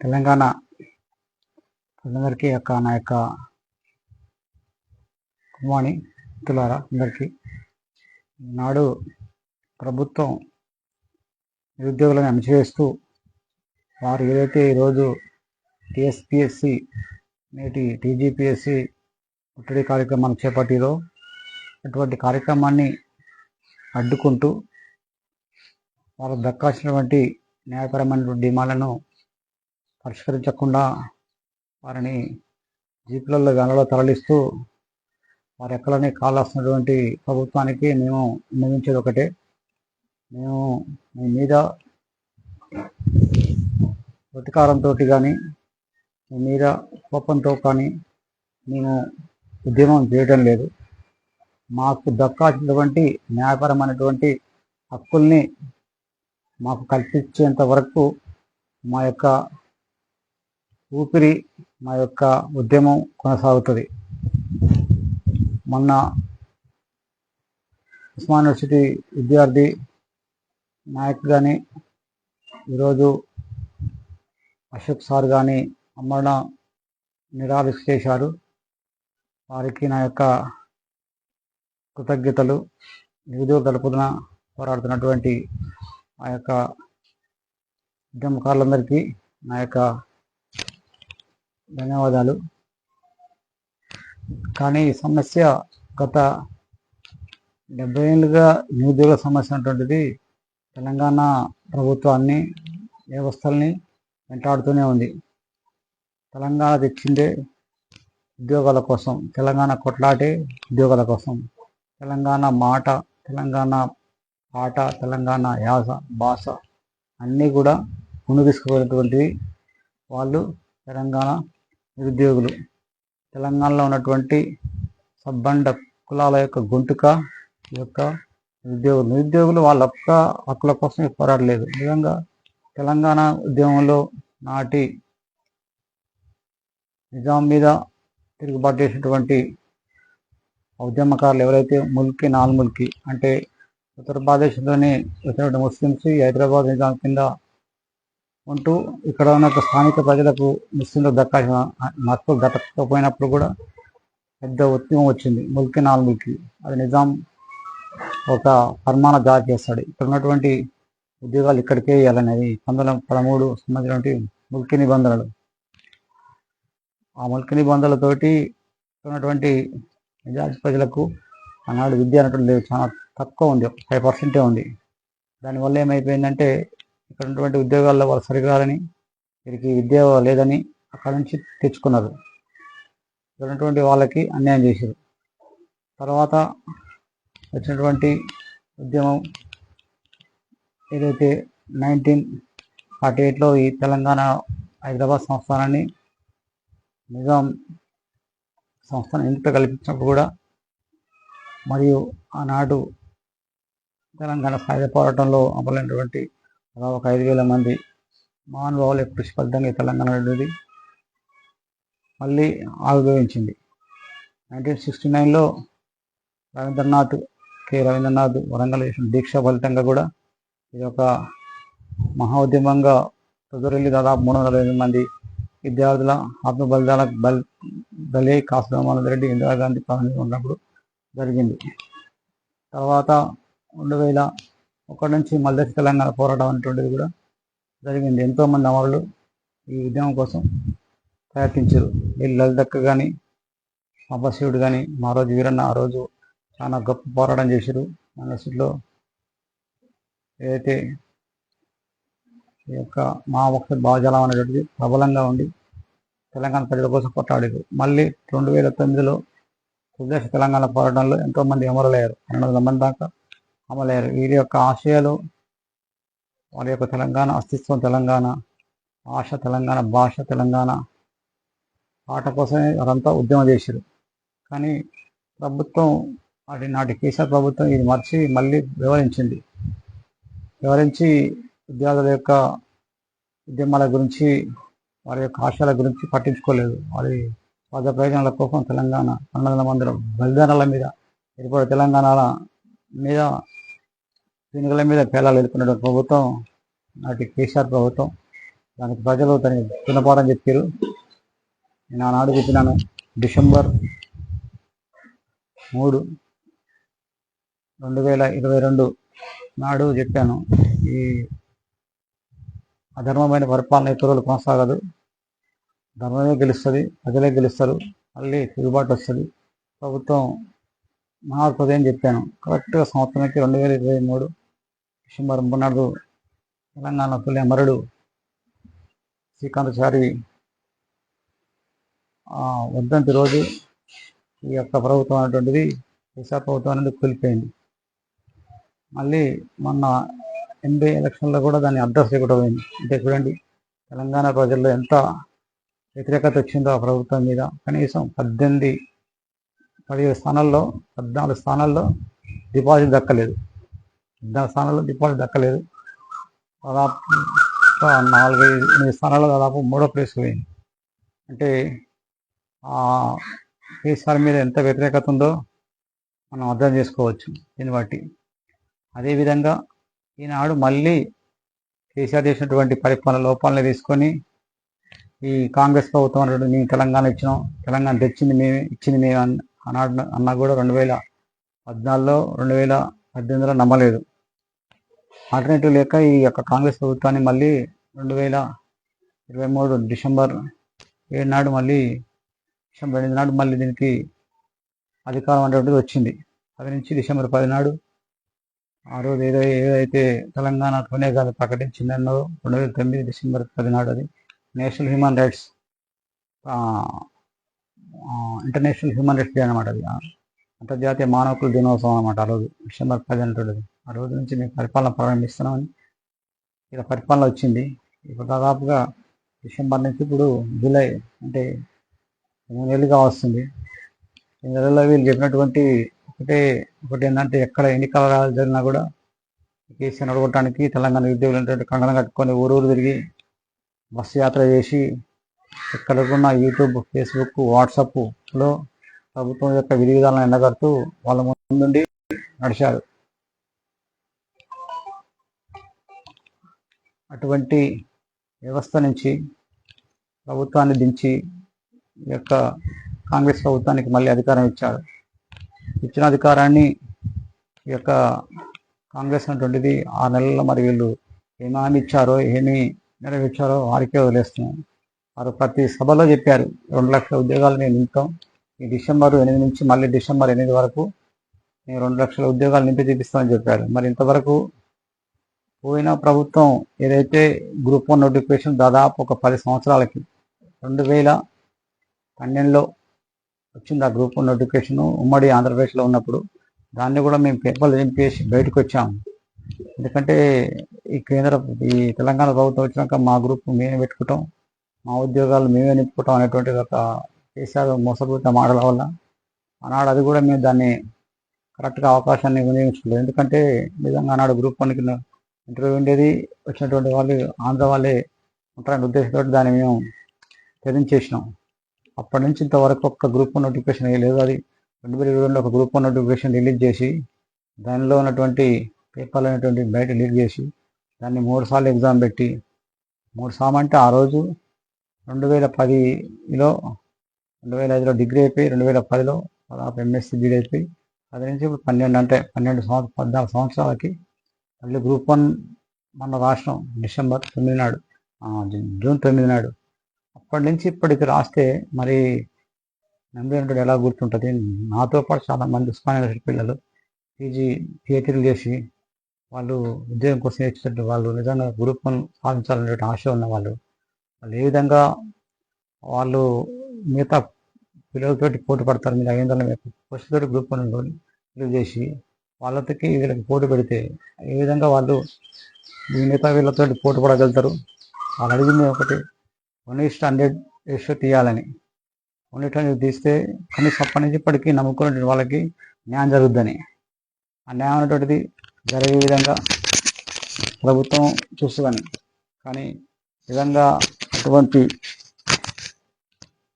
తెలంగాణ అందరికీ యొక్క నా యొక్క గుడ్ మార్నింగ్ మిత్రులారా అందరికీ. నాడు ప్రభుత్వం నిరుద్యోగులను అణచివేస్తూ వారు ఏదైతే ఈరోజు టీఎస్పిఎస్సి నేటి టీజీపీఎస్సి ఒత్తిడి కార్యక్రమాన్ని చేపట్టిరో అటువంటి కార్యక్రమాన్ని అడ్డుకుంటూ వాళ్ళకు దక్కాల్సినటువంటి న్యాయపరమైనటువంటి డిమాండ్లను పరిష్కరించకుండా వారిని జీపులలో వెనలో తరలిస్తూ వారి ఎక్కలని కాలాల్సినటువంటి ప్రభుత్వానికి మేము విన్నవించేది ఒకటే. మేము మీ మీద ప్రతీకారంతో కానీ మీ మీద కోపంతో కానీ మేము ఉద్యమం చేయడం లేదు. మాకు దక్కాల్సినటువంటి న్యాయపరమైనటువంటి హక్కుల్ని మాకు కల్పించేంత వరకు మా యొక్క ఊపిరి మా యొక్క ఉద్యమం కొనసాగుతుంది. మొన్న ఉస్మాన్ యూనివర్సిటీ విద్యార్థి నాయక్ కానీ ఈరోజు అశోక్ సార్ కానీ అమ్మడ నిరాలిస్ చేశారు. వారికి నా యొక్క కృతజ్ఞతలు. నిరుద్యోగ తరపున పోరాడుతున్నటువంటి ఆ యొక్క ఉద్యమకారులందరికీ నా యొక్క ధన్యవాదాలు. కానీ ఈ సమస్య గత డెబ్బై ఏళ్ళుగా నిరుద్యోగ సమస్య అటువంటిది తెలంగాణ ప్రభుత్వాన్ని వ్యవస్థల్ని వెంటాడుతూనే ఉంది. తెలంగాణ తెచ్చిందే ఉద్యోగాల కోసం తెలంగాణ కొట్లాటే ఉద్యోగాల కోసం. తెలంగాణ మాట తెలంగాణ పాట తెలంగాణ యాస భాష అన్నీ కూడా ముందు తీసుకుపోయినటువంటివి వాళ్ళు తెలంగాణ నిరుద్యోగులు. తెలంగాణలో ఉన్నటువంటి సబ్బండ కులాల యొక్క గొంతుక ఈ యొక్క నిరుద్యోగులు. నిరుద్యోగులు వాళ్ళ యొక్క హక్కుల కోసం పోరాడలేదు నిజంగా తెలంగాణ ఉద్యమంలో నాటి నిజాం మీద తిరుగుబాటు చేసినటువంటి ఉద్యమకారులు ఎవరైతే ముల్కి నాల్ ముల్కి అంటే ఉత్తరప్రదేశ్లోని వచ్చినటువంటి ముస్లిమ్స్ హైదరాబాద్ నిజాం కింద ఉంటూ ఇక్కడ ఉన్న స్థానిక ప్రజలకు ముస్లింలకు దక్కాల్సిన మక్కులు దక్కకపోయినప్పుడు కూడా పెద్ద ఉద్యమం వచ్చింది. ముల్కి నాలుగుకి అది నిజాం ఒక ఫర్మాన జారీ చేస్తాడు. ఇక్కడ ఉన్నటువంటి ఉద్యోగాలు ఇక్కడికే ఇవ్వాలనేది పంతొమ్మిది వందల పదమూడు సంబంధించినటువంటి ముల్కి నిబంధనలు. ఆ ముల్కి నిబంధనలతోటి ఉన్నటువంటి నిజాతి ప్రజలకు ఆనాడు విద్య అనేటువంటి లేదు చాలా తక్కువ ఉంది. ఒక ఫైవ్ పర్సెంటే ఉంది. దానివల్ల ఏమైపోయిందంటే ఇక్కడ ఉన్నటువంటి ఉద్యోగాల్లో వాళ్ళు సరికాదని వీరికి విద్య లేదని అక్కడ నుంచి తెచ్చుకున్నారు. ఇక్కడ ఉన్నటువంటి వాళ్ళకి అన్యాయం చేశారు. తర్వాత వచ్చినటువంటి ఉద్యమం ఏదైతే నైన్టీన్ ఫార్టీ ఎయిట్లో ఈ తెలంగాణ హైదరాబాద్ సంస్థానాన్ని నిజాం సంస్థను ఎన్నిక కల్పించినప్పుడు కూడా మరియు ఆనాడు తెలంగాణ సాయుధ పోరాటంలో అమలైనటువంటి ఒక ఐదు వేల మంది మహానుభావుల యొక్క కృషి ఫలితంగా తెలంగాణ అనేది మళ్ళీ ఆవిర్భవించింది. నైన్టీన్ సిక్స్టీ నైన్లో రవీంద్రనాథ్ కె. రవీంద్రనాథ్ వరంగల్ చేసిన దీక్ష ఫలితంగా కూడా ఇది ఒక మహా ఉద్యమంగా తుదరెల్లి దాదాపు మూడు వందల ఎనిమిది మంది విద్యార్థుల ఆత్మ బలిదాన బల్ బలి కాసురామానంద రెడ్డి ఇందిరాగాంధీ ప్రారంభం ఉన్నప్పుడు జరిగింది. తర్వాత రెండు వేల ఒకటి నుంచి మల్దశ తెలంగాణ పోరాటం అనేటువంటిది కూడా జరిగింది. ఎంతోమంది అమరులు ఈ ఉద్యమం కోసం ప్రయత్నించారు. వీళ్ళు లలితక్క కానీ అబ్బశివుడు కానీ మా రోజు వీరన్న ఆ రోజు చాలా గొప్ప పోరాటం చేశారు. మనసులో ఏదైతే ఈ యొక్క మా ఒక్క భావజాలం అనేటువంటిది ప్రబలంగా ఉండి తెలంగాణ ప్రజల కోసం కొట్టాడారు మళ్ళీ రెండు వేల తొమ్మిదిలో ప్రదేశ తెలంగాణ పోరాటంలో ఎంతోమంది అమరులయ్యారు. రెండు వందల మంది దాకా అమలయ్యారు వీరి యొక్క ఆశయాలు వారి యొక్క తెలంగాణ అస్తిత్వం తెలంగాణ ఆశ తెలంగాణ భాష తెలంగాణ పాట కోసమే వారంతా ఉద్యమం చేశారు కానీ ప్రభుత్వం వాటి నాటి కేసీఆర్ ప్రభుత్వం ఇది మర్చి మళ్ళీ వివరించింది. వివరించి విద్యార్థుల యొక్క ఉద్యమాల గురించి వారి యొక్క ఆశయాల గురించి పట్టించుకోలేదు. వారి పద ప్రయోజనాల కోసం తెలంగాణ పన్నెండు వందల బలిదానాల మీద ఏర్పడే తెలంగాణ మీద దీనిల మీద పేలాలు ఎదుర్కొన్న ప్రభుత్వం నాటి కేసీఆర్ ప్రభుత్వం. దానికి ప్రజలు దానికి గుణపాఠం చెప్పారు. నేను ఆనాడు చెప్పినాను డిసెంబర్ మూడు రెండు వేల ఇరవై రెండు నాడు చెప్పాను ఈ అధర్మమైన పరిపాలన ఇతరులు కొనసాగదు. ధర్మమే గెలుస్తుంది ప్రజలే గెలుస్తారు మళ్ళీ తిరుగుబాటు వస్తుంది. ప్రభుత్వం మారుతుంది చెప్పాను. కరెక్ట్గా సంవత్సరానికి రెండు వేల ఇరవై మూడు డిసెంబర్ మూడు తెలంగాణ తొలి అమరుడు శ్రీకాంతచారి వద్దంతి రోజు ఈ యొక్క ప్రభుత్వం అనేటువంటిది దిశా ప్రభుత్వం అనేది కూలిపోయింది. మళ్ళీ మొన్న ఎనభై ఎలక్షన్లో కూడా దాన్ని అడ్రస్ లేకుండా పోయింది అంటే చూడండి తెలంగాణ ప్రజల్లో ఎంత వ్యతిరేకత వచ్చిందో ఆ ప్రభుత్వం మీద. కనీసం పద్దెనిమిది పదిహేడు స్థానాల్లో పద్నాలుగు స్థానాల్లో డిపాజిట్ దక్కలేదు. పద్నాలుగు స్థానంలో డిపాజిట్ దక్కలేదు. దాదాపు నాలుగైదు ఎనిమిది స్థానాల్లో దాదాపు మూడో ప్లేస్ పోయింది. అంటే కేసీఆర్ మీద ఎంత వ్యతిరేకత ఉందో మనం అర్థం చేసుకోవచ్చు దీన్ని బట్టి. అదేవిధంగా ఈనాడు మళ్ళీ కేసీఆర్ చేసినటువంటి పరిపాలన లోపాలని తీసుకొని ఈ కాంగ్రెస్ ప్రభుత్వం అన్నటువంటి మేము తెలంగాణ ఇచ్చినాం. తెలంగాణ తెచ్చింది మేమే ఇచ్చింది మేము అన్న అన్నాడు అన్నా కూడా రెండు వేల పద్నాలుగులో రెండు వేల పద్దెనిమిదిలో నమ్మలేదు. ఆల్టర్నేటివ్ లేక ఈ యొక్క కాంగ్రెస్ ప్రభుత్వాన్ని మళ్ళీ రెండు వేల ఇరవై మూడు డిసెంబర్ ఏడు నాడు మళ్ళీ డిసెంబర్ ఎనిమిది నాడు మళ్ళీ దీనికి అధికారం అనేటువంటిది వచ్చింది. పది నుంచి డిసెంబర్ పది నాడు ఆ రోజు ఏదో ఏదైతే తెలంగాణ తోనే కాదు ప్రకటించిందన్నో రెండు వేల తొమ్మిది డిసెంబర్ పదినాడు అది. National human rights international human rights day అనమాట అది. అంతర్జాతీయ మానవకుల దినోత్సవం అనమాట ఆ రోజు. డిసెంబర్ పదిహేను ఆ రోజు నుంచి మేము పరిపాలన ప్రారంభిస్తున్నామని ఇలా పరిపాలన వచ్చింది. ఇప్పుడు దాదాపుగా డిసెంబర్ నుంచి ఇప్పుడు జూలై అంటే మూడు నెలలుగా వస్తుంది. ఈ నెలలో వీళ్ళు చెప్పినటువంటి ఒకటే ఒకటి ఏంటంటే ఎక్కడ ఎన్నికల జరిగినా కూడా కేసీఆర్ అడగొట్టడానికి తెలంగాణ ఉద్యోగులు ఏంటంటే కంగనం కట్టుకొని ఊరూరు తిరిగి బస్సు యాత్ర చేసి ఎక్కడికున్న యూట్యూబ్ ఫేస్బుక్ వాట్సాప్లో ప్రభుత్వం యొక్క విధి విధానాలను ఎండగడుతూ వాళ్ళ ముందుండి నడిచారు. అటువంటి వ్యవస్థ నుంచి ప్రభుత్వాన్ని దించి ఈ యొక్క కాంగ్రెస్ ప్రభుత్వానికి మళ్ళీ అధికారం ఇచ్చారు. ఇచ్చిన అధికారాన్ని ఈ యొక్క కాంగ్రెస్ అటువంటిది ఆరు నెలల్లో మరి వీళ్ళు ఏమి హామీ ఇచ్చారో ఏమి నెరవేర్చారో వారికే వదిలేస్తున్నాం వారు ప్రతి సభలో చెప్పారు రెండు లక్షల ఉద్యోగాలు నేను నింపుతాం ఈ డిసెంబర్ ఎనిమిది నుంచి మళ్ళీ డిసెంబర్ ఎనిమిది వరకు నేను రెండు లక్షల ఉద్యోగాలు నింపి చూపిస్తామని చెప్పారు. మరి ఇంతవరకు పోయిన ప్రభుత్వం ఏదైతే గ్రూప్ వన్ నోటిఫికేషన్ దాదాపు ఒక పది సంవత్సరాలకి రెండు వేల పన్నెండులో వచ్చింది ఆ గ్రూప్ వన్ నోటిఫికేషన్ ఉమ్మడి ఆంధ్రప్రదేశ్లో ఉన్నప్పుడు దాన్ని కూడా మేము పేపర్లు నింపేసి బయటకు వచ్చాము. ఎందుకంటే ఈ కేంద్ర ఈ తెలంగాణ ప్రభుత్వం వచ్చినాక మా గ్రూప్ మేమే పెట్టుకుంటాం మా ఉద్యోగాలు మేమే నింపుకుంటాం అనేటువంటి ఒక చేశారు మోసపూరిత మాటల వల్ల ఆనాడు అది కూడా మేము దాన్ని కరెక్ట్గా అవకాశాన్ని వినియోగించుకోలేదు. ఎందుకంటే నిజంగా ఆనాడు గ్రూప్ వన్కి ఇంటర్వ్యూ ఉండేది వచ్చినటువంటి వాళ్ళు ఆంధ్ర వాళ్ళే ఉంటారనే ఉద్దేశంతో దాన్ని మేము తెరించేసినాం అప్పటి నుంచి ఇంతవరకు ఒక్క గ్రూప్ వన్ నోటిఫికేషన్ లేదు అది రెండు వేల ఇరవై ఒక గ్రూప్ వన్ నోటిఫికేషన్ రిలీజ్ చేసి దానిలో ఉన్నటువంటి పేపర్లు అనేటువంటి బయట లీక్ చేసి దాన్ని మూడు సార్లు ఎగ్జామ్ పెట్టి మూడు సార్లు అంటే ఆ రోజు రెండు వేల పదిలో రెండు వేల ఐదులో డిగ్రీ అయిపోయి రెండు వేల పదిలో దాదాపు ఎంఎస్సీ బీడ్ అయిపోయి అది నుంచి ఇప్పుడు పన్నెండు అంటే పన్నెండు సంవత్సరం పద్నాలుగు సంవత్సరాలకి మళ్ళీ గ్రూప్ వన్ మన రాష్ట్రం డిసెంబర్ తొమ్మిది నాడు జూన్ తొమ్మిది నాడు. అప్పటి నుంచి ఇప్పటికి రాస్తే మరి నెంబర్ ఎలా గుర్తుంటుంది? నాతో పాటు చాలా మంది ఉస్మానియా యూనివర్సిటీ పిల్లలు పీజీ థియేటర్లు చేసి వాళ్ళు ఉద్యోగం కోసం వచ్చినట్టు వాళ్ళు నిజంగా గ్రూప్ వన్ సాధించాలనే ఆశ ఉన్న వాళ్ళు వాళ్ళు ఏ విధంగా వాళ్ళు మిగతా పిల్లలతోటి పోటీ పడతారు. మీరు ఐదు పోస్టులతో గ్రూప్ వన్ చేసి వాళ్ళకి వీళ్ళకి పోటీ పెడితే ఏ విధంగా వాళ్ళు మిగతా వీళ్ళతో పోటీ పడగలుగుతారు? వాళ్ళు అడిగింది ఒకటి one is to hundred ratio తీయాలని వన్ ఇస్ట్ హండ్రెడ్ తీస్తే కనీసం అప్పటి నుంచి ఇప్పటికీ నమ్ముకునే వాళ్ళకి న్యాయం జరుగుద్దని. ఆ న్యాయం అనేటువంటిది జరిగే విధంగా ప్రభుత్వం చూస్తుందని. కానీ విధంగా అటువంటి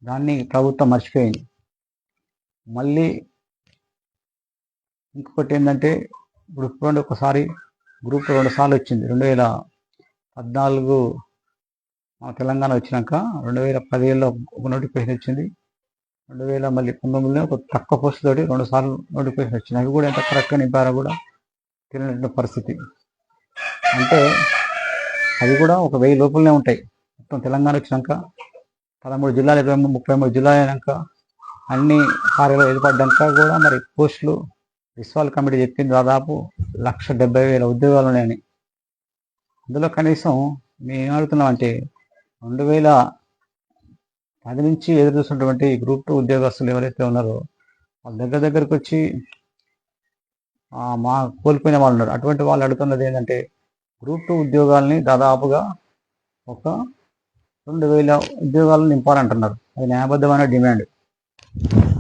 దాన్ని ప్రభుత్వం మర్చిపోయింది. మళ్ళీ ఇంకొకటి ఏంటంటే గ్రూప్ రెండు ఒకసారి గ్రూప్ రెండు సార్లు వచ్చింది. రెండు వేల పద్నాలుగు మన తెలంగాణ వచ్చినాక రెండు వేల పదిహేనులో ఒక నోటిఫికేషన్ వచ్చింది. రెండు వేల మళ్ళీ పంతొమ్మిదిలో ఒక తక్కువ పోస్ట్ తోటి రెండు సార్లు నోటిఫికేషన్ వచ్చింది అవి కూడా ఎంత కరెక్ట్గా నింపారో కూడా తెలియనటువంటి పరిస్థితి. అంటే అవి కూడా ఒక వెయ్యి లోపలనే ఉంటాయి. మొత్తం తెలంగాణ వచ్చినాక పదమూడు జిల్లాలు ఇరవై ముప్పై మూడు జిల్లాలు అయినాక అన్ని కార్యాలయాలు ఏర్పడ్డాక కూడా మరి పోస్టులు విశ్వాల్ కమిటీ చెప్పింది దాదాపు లక్ష డెబ్బై వేల ఉద్యోగాలు ఉన్నాయని. అందులో కనీసం మేము అడుగుతున్నాం అంటే రెండు వేల పది నుంచి ఎదురు చూస్తున్నటువంటి గ్రూప్ టూ ఉద్యోగస్తులు ఎవరైతే ఉన్నారో వాళ్ళ దగ్గర దగ్గరకు వచ్చి మా కోల్పోయిన వాళ్ళు ఉన్నారు. అటువంటి వాళ్ళు అడుగుతున్నది ఏంటంటే గ్రూప్ టూ ఉద్యోగాల్ని దాదాపుగా ఒక రెండు వేల ఉద్యోగాలు నింపాలంటున్నారు. అది న్యాయబద్ధమైన డిమాండ్.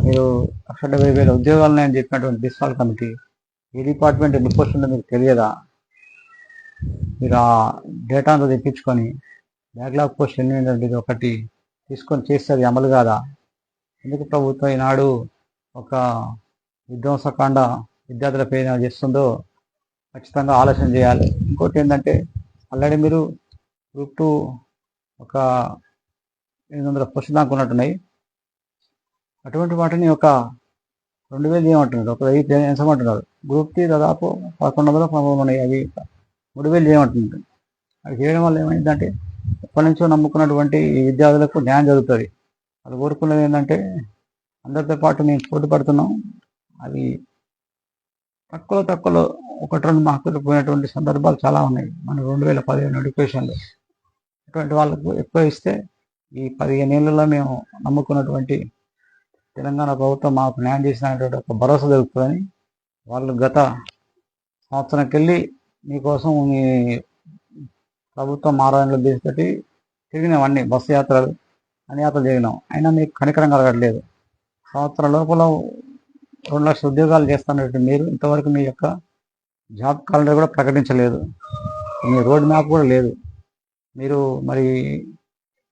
మీరు లక్ష డెబ్బై వేల ఉద్యోగాలని అని చెప్పినటువంటి బిస్వాల్ కమిటీ ఏ డిపార్ట్మెంట్ ఎన్ని పోస్ట్ ఉందో మీకు తెలియదా? మీరు ఆ డేటా అంతా తెప్పించుకొని బ్యాక్లాగ్ పోస్ట్ ఎన్ని ఉందంటే ఇది ఒకటి తీసుకొని చేస్తే అది అమలు కాదా? ఎందుకు ప్రభుత్వం ఈనాడు ఒక విధ్వంసకాండ విద్యార్థుల పైన చేస్తుందో ఖచ్చితంగా ఆలోచన చేయాలి. ఇంకోటి ఏంటంటే ఆల్రెడీ మీరు గ్రూప్ టూ ఒక ఎనిమిది వందల పోస్ట్ దాకా ఉన్నట్టున్నాయి. అటువంటి వాటిని ఒక రెండు వేలు చేయమంటున్నారు. ఒక వెయ్యి ఎంచమంటున్నారు గ్రూప్ టీ దాదాపు పదకొండు వందల పదమూడు ఉన్నాయి అవి మూడు వేలు చేయమంటున్నారు. అవి చేయడం వల్ల ఏమైందంటే ఎప్పటి నుంచో నమ్ముకున్నటువంటి ఈ విద్యార్థులకు న్యాయం జరుగుతుంది. అది కోరుకున్నది ఏంటంటే అందరితో పాటు మేము పోటీ పడుతున్నాం. అవి తక్కువలో తక్కువలో ఒకటి రెండు మార్కులు పోయినటువంటి సందర్భాలు చాలా ఉన్నాయి. మన రెండు వేల పదిహేను ఎడ్యుకేషన్లో. అటువంటి వాళ్ళకు ఎక్కువ ఇస్తే ఈ పదిహేను ఏళ్ళలో మేము నమ్ముకున్నటువంటి తెలంగాణ ప్రభుత్వం మాకు న్యాయం చేసినటువంటి ఒక భరోసా దొరుకుతుందని వాళ్ళు గత సంవత్సరంకి వెళ్ళి మీకోసం మీ ప్రభుత్వం మారాయణలో తీసుకొచ్చి తిరిగినాం అన్ని బస్సు యాత్రలు అన్ని యాత్రలు తిరిగినాం అయినా మీకు కనికరం కలగట్లేదు. సంవత్సరం లోపల రెండు లక్షల ఉద్యోగాలు చేస్తున్నట్టు మీరు ఇంతవరకు మీ యొక్క జాబ్ క్యాలెండర్ కూడా ప్రకటించలేదు. మీ రోడ్ మ్యాప్ కూడా లేదు. మీరు మరి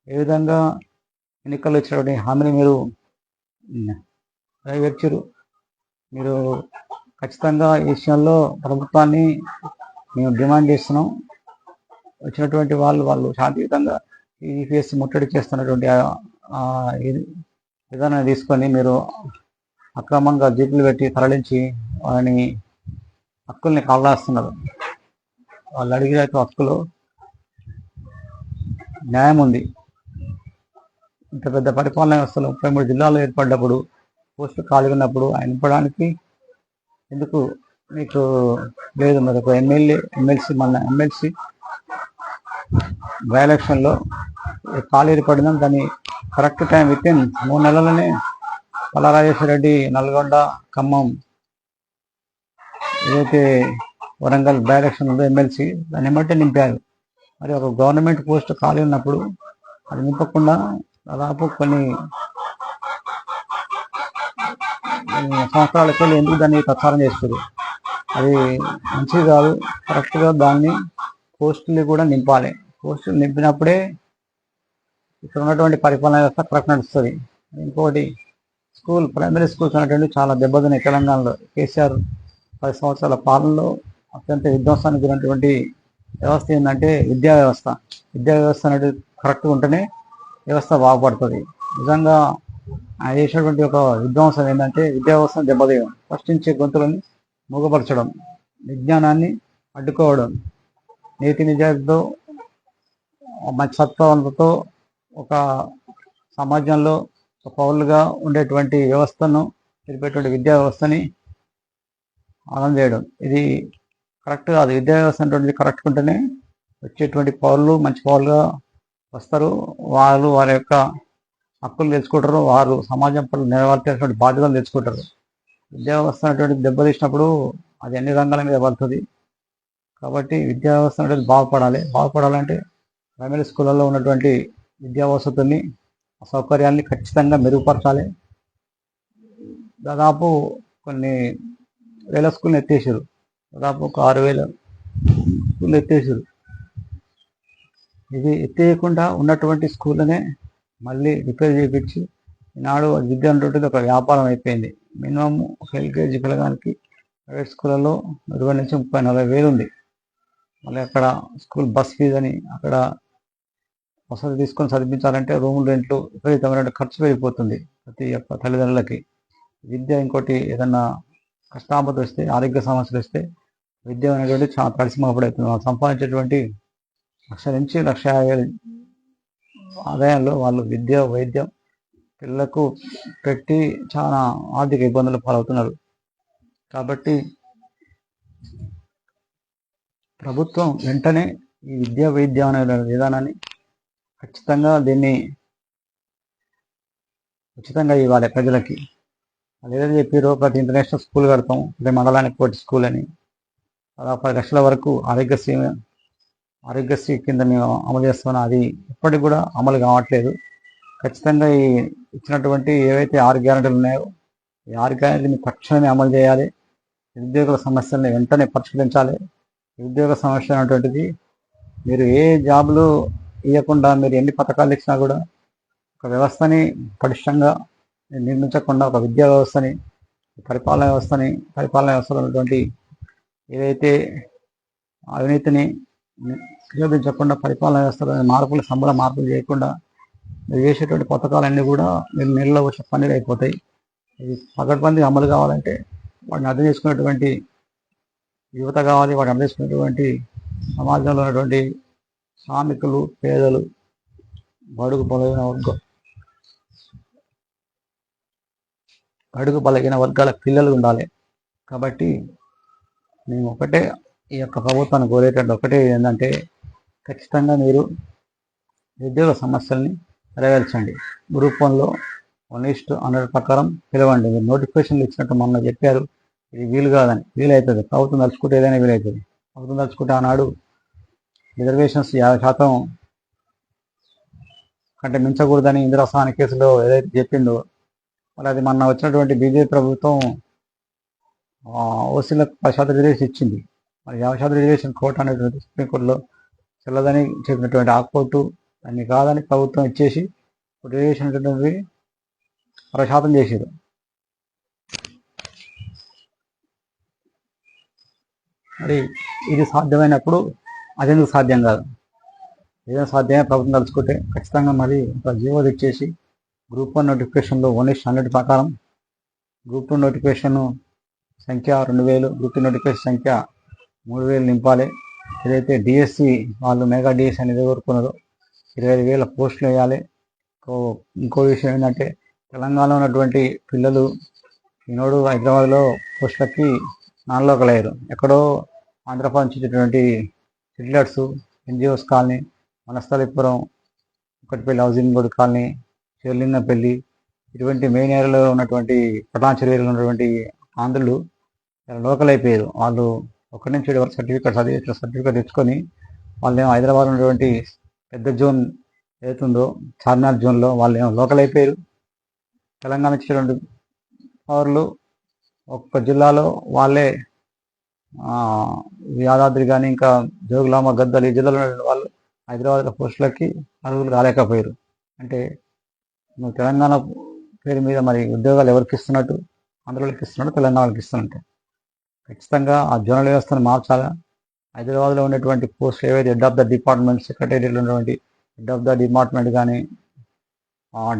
ఏ విధంగా ఎన్నికల్లో ఇచ్చినటువంటి హామీని మీరు నెరవేర్చరు? మీరు ఖచ్చితంగా ఈ విషయంలో ప్రభుత్వాన్ని మేము డిమాండ్ చేస్తున్నాం. వచ్చినటువంటి వాళ్ళు వాళ్ళు శాంతియుతంగా ఈపీఎస్ ముట్టడి చేస్తున్నటువంటి విధానాన్ని తీసుకొని మీరు అక్రమంగా జీపులు పెట్టి తరలించి వాళ్ళని హక్కుల్ని కావలాస్తున్నారు వాళ్ళు అడిగిన హక్కులు న్యాయం ఉంది. ఇంత పెద్ద పరిపాలన వ్యవస్థలో ముప్పై మూడు జిల్లాలో ఏర్పడ్డప్పుడు పోస్టు ఖాళీ ఉన్నప్పుడు ఆయన నింపడానికి ఎందుకు మీకు లేదు? మరి ఒక ఎమ్మెల్యే ఎమ్మెల్సీ మన ఎమ్మెల్సీ బై ఎలక్షన్లో ఖాళీ ఏర్పడినా దాన్ని కరెక్ట్ టైం విత్ ఇన్ మూడు నెలలనే పలారాజేశ్వర రెడ్డి నల్గొండ ఖమ్మం ఏదైతే వరంగల్ బై ఎలక్షన్ ఉందో ఎమ్మెల్సీ దాన్ని బట్టి నింపారు. మరి ఒక గవర్నమెంట్ పోస్ట్ ఖాళీ ఉన్నప్పుడు అది నింపకుండా దాదాపు కొన్ని కొన్ని సంవత్సరాలకు వెళ్ళి ఎందుకు దాన్ని ప్రచారం చేస్తుంది అది మంచిది కాదు కరెక్ట్గా దాన్ని పోస్టులు కూడా నింపాలి. పోస్టులు నింపినప్పుడే ఇక్కడ ఉన్నటువంటి పరిపాలన వ్యవస్థ కరెక్ట్ నడుస్తుంది. ఇంకోటి స్కూల్ ప్రైమరీ స్కూల్స్ అనేటువంటి చాలా దెబ్బతిన్నాయి తెలంగాణలో. కేసీఆర్ పది సంవత్సరాల పాలనలో అత్యంత విధ్వంసానికి గురైనటువంటి వ్యవస్థ ఏంటంటే విద్యా వ్యవస్థ. విద్యా వ్యవస్థ అనేది కరెక్ట్గా ఉంటేనే వ్యవస్థ బాగుపడుతుంది. నిజంగా ఆయన చేసినటువంటి ఒక విధ్వంసం ఏంటంటే విద్యా వ్యవస్థను దెబ్బతీయడం ప్రశ్నించే గొంతులని మూగపరచడం విజ్ఞానాన్ని అడ్డుకోవడం నీతి నిజాయితీతో మంచి ఒక సమాజంలో పౌరులుగా ఉండేటువంటి వ్యవస్థను తెలిపేటువంటి విద్యా వ్యవస్థని ఆనంద చేయడం. ఇది కరెక్ట్ కాదు విద్యా వ్యవస్థ అనేటువంటిది కరెక్ట్ ఉంటేనే వచ్చేటువంటి పౌరులు మంచి పౌరులుగా వస్తారు. వాళ్ళు వారి యొక్క హక్కులు తెలుసుకుంటారు. వారు సమాజం పట్ల నెరవేర్చేటువంటి బాధ్యతలు తెలుసుకుంటారు. విద్యా వ్యవస్థ అనేటువంటి దెబ్బతీసినప్పుడు అది అన్ని రంగాల మీద పడుతుంది. కాబట్టి విద్యా వ్యవస్థ అనేది బాగుపడాలి. బాగుపడాలంటే ప్రైమరీ స్కూళ్ళల్లో ఉన్నటువంటి విద్యా వసతుల్ని సౌకర్యాల్ని ఖచ్చితంగా మెరుగుపరచాలి. దాదాపు కొన్ని వేల స్కూల్ని ఎత్తేసారు దాదాపు ఒక ఆరు వేల స్కూల్ ఎత్తేసారు. ఇది ఎత్తేయకుండా ఉన్నటువంటి స్కూల్నే మళ్ళీ రిపేర్ చేయించి ఈనాడు విద్య అనేటువంటిది ఒక వ్యాపారం అయిపోయింది. మినిమం ఎల్కేజీ పిల్లగానికి ప్రైవేట్ స్కూళ్ళలో ఇరవై నుంచి ముప్పై నలభై వేలు ఉంది. మళ్ళీ అక్కడ స్కూల్ బస్ ఫీజు అని అక్కడ వసతి తీసుకొని చదివించాలంటే రూములు రెంట్లు విపరీతమైన ఖర్చు పెరిగిపోతుంది ప్రతి ఒక్క తల్లిదండ్రులకి. విద్య ఇంకోటి ఏదన్నా కష్టాపత వస్తే ఆరోగ్య సమస్యలు వస్తే విద్య అనేటువంటి చాలా పరిశ్రమపడవుతుంది వాళ్ళు సంపాదించేటువంటి లక్ష నుంచి లక్ష ఆదాయాల్లో ఆదాయంలో వాళ్ళు విద్య వైద్యం పిల్లలకు పెట్టి చాలా ఆర్థిక ఇబ్బందులు పాలవుతున్నారు. కాబట్టి ప్రభుత్వం వెంటనే ఈ విద్యా వైద్య అనే విధానాన్ని ఖచ్చితంగా దీన్ని ఉచితంగా ఇవ్వాలి ప్రజలకి. లేదని చెప్పారు ప్రతి ఇంటర్నేషనల్ స్కూల్ కడతాం ప్రతి మండలానికి ఒకటి స్కూల్ అని. దాదాపు పది లక్షల వరకు ఆరోగ్యశ్రీ ఆరోగ్యశ్రీ కింద మేము అమలు చేస్తున్నాం అది ఇప్పటికి కూడా అమలు కావట్లేదు. ఖచ్చితంగా ఈ ఇచ్చినటువంటి ఏవైతే ఆరు గ్యారెంటీలు ఉన్నాయో ఈ ఆరు గ్యారెంటీని తక్షణమే అమలు చేయాలి. నిరుద్యోగుల సమస్యల్ని వెంటనే పరిష్కరించాలి. నిరుద్యోగ సమస్య అనేటువంటిది మీరు ఏ జాబులు ఇవ్వకుండా మీరు ఎన్ని పథకాలు ఇచ్చినా కూడా ఒక వ్యవస్థని పటిష్టంగా నిర్మించకుండా ఒక విద్యా వ్యవస్థని పరిపాలన వ్యవస్థని పరిపాలన వ్యవస్థలో ఉన్నటువంటి ఏదైతే అవినీతిని నిరోధించకుండా పరిపాలన వ్యవస్థలో మార్పులు సంబల మార్పులు చేయకుండా మీరు చేసేటువంటి పథకాలన్నీ కూడా మీరు నీళ్ళలో వచ్చే పనులు అయిపోతాయి. ఇది పగడ్బందీ అమలు కావాలంటే వాడిని అర్థం చేసుకున్నటువంటి యువత కావాలి వాడిని అర్థం చేసుకున్నటువంటి సమాజంలో ఉన్నటువంటి శ్రామికులు పేదలు బడుగు బలమైన వర్గం అడుగు బలహీన వర్గాల పిల్లలు ఉండాలి. కాబట్టి మేము ఒకటే ఈ యొక్క ప్రభుత్వాన్ని కోరేటువంటి ఒకటే ఏంటంటే ఖచ్చితంగా మీరు నిరుద్యోగ సమస్యల్ని నెరవేర్చండి. గ్రూప్ వన్లో వన్ ఇస్ట్ హండ్రెడ్ ప్రకారం పిలవండి. మీరు నోటిఫికేషన్లు ఇచ్చినట్టు మొన్న చెప్పారు. ఇది వీలు కాదని వీలవుతుంది ప్రభుత్వం తలుచుకుంటే ఏదైనా వీలవుతుంది ప్రభుత్వం తలుచుకుంటే ఆనాడు రిజర్వేషన్స్ యాభై శాతం కంటే మించకూడదని ఇందిరాసాని కేసులో ఏదైతే చెప్పిందో మరి అది మొన్న వచ్చినటువంటి బీజేపీ ప్రభుత్వం ఓసీలకు పది శాతం రిజర్వేషన్ ఇచ్చింది. మరి యాభై శాతం రిజర్వేషన్ కోర్టు అనేటువంటి సుప్రీంకోర్టులో చెల్లదని చెప్పినటువంటి ఆ కోర్టు దాన్ని కాదని ప్రభుత్వం ఇచ్చేసి రిజర్వేషన్ అనేటువంటిది అరవై శాతం చేసారు మరి ఇది సాధ్యమైనప్పుడు అదెందుకు సాధ్యం కాదు? ఏదైనా సాధ్యమే ప్రభుత్వం తలుచుకుంటే ఖచ్చితంగా మరి ఒక జీవో తెచ్చేసి గ్రూప్ వన్ నోటిఫికేషన్లో ఓన్లీ స్టాండర్డ్ ప్రకారం గ్రూప్ టూ నోటిఫికేషన్ సంఖ్య రెండు వేలు గ్రూప్ టూ నోటిఫికేషన్ సంఖ్య మూడు వేలు నింపాలి. ఏదైతే డిఎస్సి వాళ్ళు మెగా డిఎస్సి అనేది కోరుకున్నారో ఇరవై ఐదు వేల పోస్టులు వేయాలి. ఇంకో ఇంకో విషయం ఏంటంటే తెలంగాణలో ఉన్నటువంటి పిల్లలు ఈనాడు హైదరాబాద్లో పోస్టులకి నాన్ లోకల్ ఎక్కడో ఆంధ్రప్రదేశ్ నుంచి సిటిలర్స్ ఎన్జిఓస్ కాలనీ వనస్థలిపురం ఒకటిపల్లి హౌసింగ్ బోర్డు కాలనీ చెర్లింగపల్లి ఇటువంటి మెయిన్ ఏరియాలో ఉన్నటువంటి పటాన్చెరు ఏరియాలో ఉన్నటువంటి ఆంధ్రులు లోకల్ అయిపోయారు. వాళ్ళు ఒకటి నుంచి ఏడు వరకు సర్టిఫికేట్ చదివి సర్టిఫికేట్ తెచ్చుకొని వాళ్ళు ఏమో హైదరాబాద్ ఉన్నటువంటి పెద్ద జోన్ ఏతుందో చార్మినార్ జోన్లో వాళ్ళు ఏమో లోకల్ అయిపోయారు. తెలంగాణ ఇచ్చేటువంటి పవర్లు ఒక్క జిల్లాలో వాళ్ళే యాదాద్రి కానీ ఇంకా జోగులామ గద్దలు ఈ జిల్లాలో వాళ్ళు హైదరాబాద్ పోస్టులకి అర్హులు రాలేకపోయారు అంటే నువ్వు తెలంగాణ పేరు మీద మరి ఉద్యోగాలు ఎవరికి ఇస్తున్నట్టు? ఆంధ్రలోకి ఇస్తున్నట్టు? తెలంగాణకి ఇస్తున్నట్టు. ఖచ్చితంగా ఆ జోనల్ వ్యవస్థను మార్చాలా? హైదరాబాద్లో ఉన్నటువంటి పోస్ట్ ఏవైతే హెడ్ ఆఫ్ ద డిపార్ట్మెంట్ సెక్రటరీలో ఉన్నటువంటి హెడ్ ఆఫ్ ద డిపార్ట్మెంట్ కానీ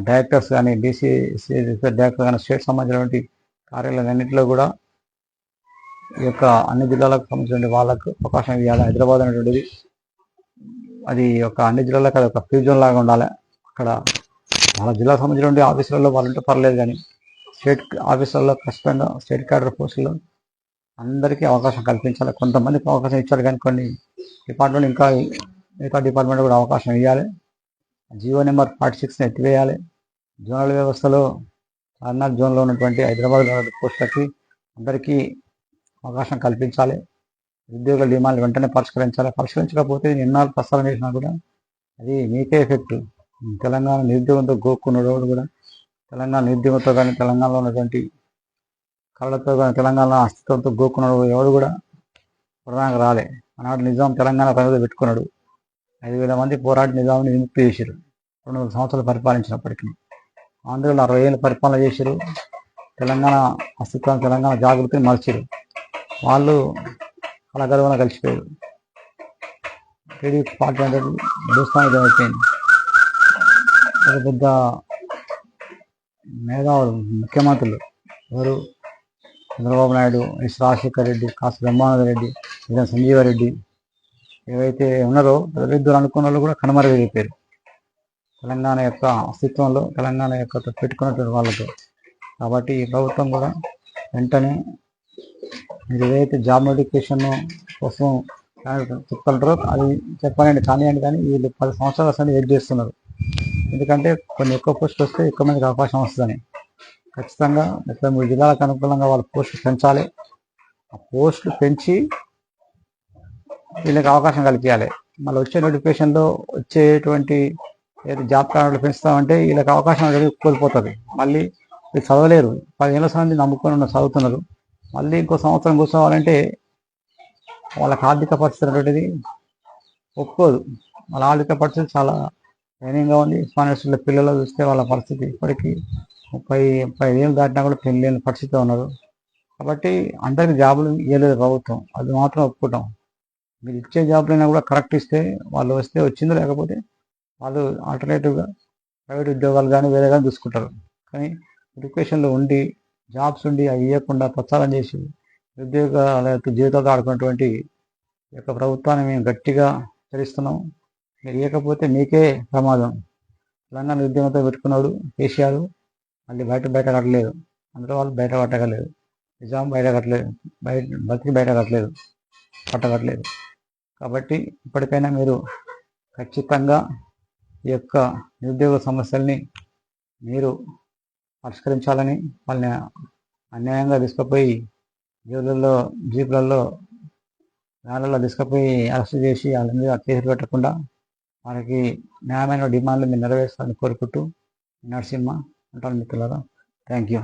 డైరెక్టర్స్ కానీ డీసీ డైరెక్టర్ కానీ స్టేట్ సంబంధించినటువంటి కార్యాలయాలన్నింటిలో కూడా ఈ యొక్క అన్ని జిల్లాలకు సంబంధించిన వాళ్ళకు అవకాశం ఇవ్వాలి. హైదరాబాద్ అనేటువంటిది అది ఒక అన్ని జిల్లాలకు అది ఒక ఫ్యూజన్ లాగా ఉండాలి. అక్కడ వాళ్ళ జిల్లా సంబంధించిన ఆఫీసులలో వాళ్ళు ఉంటే పర్లేదు కానీ స్టేట్ ఆఫీసులలో ఖచ్చితంగా స్టేట్ క్యాడర్ పోస్టుల్లో అందరికీ అవకాశం కల్పించాలి. కొంతమందికి అవకాశం ఇచ్చారు కానీ కొన్ని డిపార్ట్మెంట్ ఇంకా మిగతా డిపార్ట్మెంట్ కూడా అవకాశం ఇవ్వాలి జియో నెంబర్ ఫార్టీ సిక్స్ని ఎత్తివేయాలి. జోనల్ వ్యవస్థలో చార్మినార్ జోన్లో ఉన్నటువంటి హైదరాబాద్ పోస్టులకి అందరికీ అవకాశం కల్పించాలి. ఉద్యోగుల డిమాండ్లు వెంటనే పరిష్కరించాలి. పరిష్కరించకపోతే ఎన్నాళ్ళు ప్రస్తావన చేసినా కూడా అది మీకే ఎఫెక్ట్. తెలంగాణ నిరుద్యోగంతో గోక్కున్నవాడు కూడా? తెలంగాణ నిరుద్యోగంతో కానీ తెలంగాణలో ఉన్నటువంటి కళ్ళతో కానీ తెలంగాణ అస్తిత్వంతో గోక్కున్నాడు ఎవడు కూడా? ప్రధానంగా రాలే. ఆనాడు నిజాం తెలంగాణ ప్రజలు పెట్టుకున్నాడు. ఐదు వేల మంది పోరాటి నిజాంని విముక్తి చేశారు రెండు వందల సంవత్సరాలు పరిపాలించినప్పటికీ. ఆంధ్రలో అరవై ఏళ్ళు పరిపాలన చేశారు తెలంగాణ అస్తిత్వాన్ని తెలంగాణ జాగృతిని మలిచారు వాళ్ళు అలా గర్వంగా కలిసిపోయారు. టీడీపీ పార్టీ అంటే దోస్తానికి అయిపోయింది. పెద్ద పెద్ద మేధావులు ముఖ్యమంత్రులు ఎవరు? చంద్రబాబు నాయుడు ఎస్ రాజశేఖర్ రెడ్డి కాసు బ్రహ్మానంద రెడ్డి ఇలా సంజీవారెడ్డి ఏవైతే ఉన్నారో పెద్దలు అనుకున్న వాళ్ళు కూడా కనుమరుగైపోయారు తెలంగాణ యొక్క అస్తిత్వంలో తెలంగాణ యొక్క పెట్టుకున్నటువంటి వాళ్ళతో కాబట్టి ఈ ప్రభుత్వం కూడా వెంటనే మీరు ఏదైతే జాబ్ నోటిఫికేషన్ కోసం చెప్తుంటారో అది చెప్పాలండి కానివ్వండి కానీ వీళ్ళు పది సంవత్సరాల అసలు వెయిట్ చేస్తున్నారు? ఎందుకంటే కొన్ని ఎక్కువ పోస్టులు వస్తే ఎక్కువ మందికి అవకాశం వస్తుందని. ఖచ్చితంగా ముప్పై మూడు జిల్లాలకు అనుకూలంగా వాళ్ళ పోస్టులు పెంచాలి. ఆ పోస్టులు పెంచి వీళ్ళకి అవకాశం కల్పించాలి. మళ్ళీ వచ్చే నోటిఫికేషన్లో వచ్చేటువంటి ఏదో జాబ్ కార్డులు పెంచుతామంటే వీళ్ళకి అవకాశం అనేది కోల్పోతుంది. మళ్ళీ వీళ్ళు చదవలేరు. పదిహేను సంది నమ్ముకొని ఉన్న చదువుతున్నారు. మళ్ళీ ఇంకో సంవత్సరం కూర్చోవాలంటే వాళ్ళకి ఆర్థిక పరిస్థితి అనేటువంటిది ఒప్పుకోదు. వాళ్ళ ఆర్థిక పరిస్థితి చాలా ట్రైనింగ్గా ఉంది స్పాన్సర్ల పిల్లలు చూస్తే వాళ్ళ పరిస్థితి ఇప్పటికీ ముప్పై ముప్పై ఏళ్ళు దాటినా కూడా పెళ్ళి లేని పరిస్థితిలో ఉన్నారు. కాబట్టి అందరికి జాబులు ఇవ్వలేదు ప్రభుత్వం. అది మాత్రం ఒప్పుకుంటాం. మీరు ఇచ్చే జాబులైనా కూడా కరెక్ట్ ఇస్తే వాళ్ళు వస్తే వచ్చిందో లేకపోతే వాళ్ళు ఆల్టర్నేటివ్గా ప్రైవేట్ ఉద్యోగాలు కానీ వేరే కానీ చూసుకుంటారు. కానీ ఎడ్యుకేషన్లో ఉండి జాబ్స్ ఉండి అవి ఇవ్వకుండా ప్రచారం చేసి ఉద్యోగాల యొక్క జీవితాలతో ఆడుకున్నటువంటి యొక్క ప్రభుత్వాన్ని మేము గట్టిగా చరిస్తున్నాము మీరు ఇవ్వకపోతే మీకే ప్రమాదం. తెలంగాణ ఉద్యమంతో పెట్టుకున్నాడు కేసీఆర్. మళ్ళీ బయట బయట కట్టలేదు అందులో వాళ్ళు బయట పట్టగలేదు. నిజాం బయట కట్టలేదు బయట బతికి బయట కట్టలేదు పట్టగట్టలేదు కాబట్టి ఇప్పటికైనా మీరు ఖచ్చితంగా ఈ యొక్క నిరుద్యోగ సమస్యల్ని మీరు పరిష్కరించాలని వాళ్ళని అన్యాయంగా తీసుకుపోయి జైళ్ళల్లో జీపులలో వ్యాన్లలో తీసుకుపోయి అరెస్ట్ చేసి వాళ్ళ మీద కేసులు పెట్టకుండా వారికి న్యాయమైన డిమాండ్లు మీరు నెరవేర్చాలని కోరుకుంటూ నరసింహ అంటాను మిత్రులారా. Thank you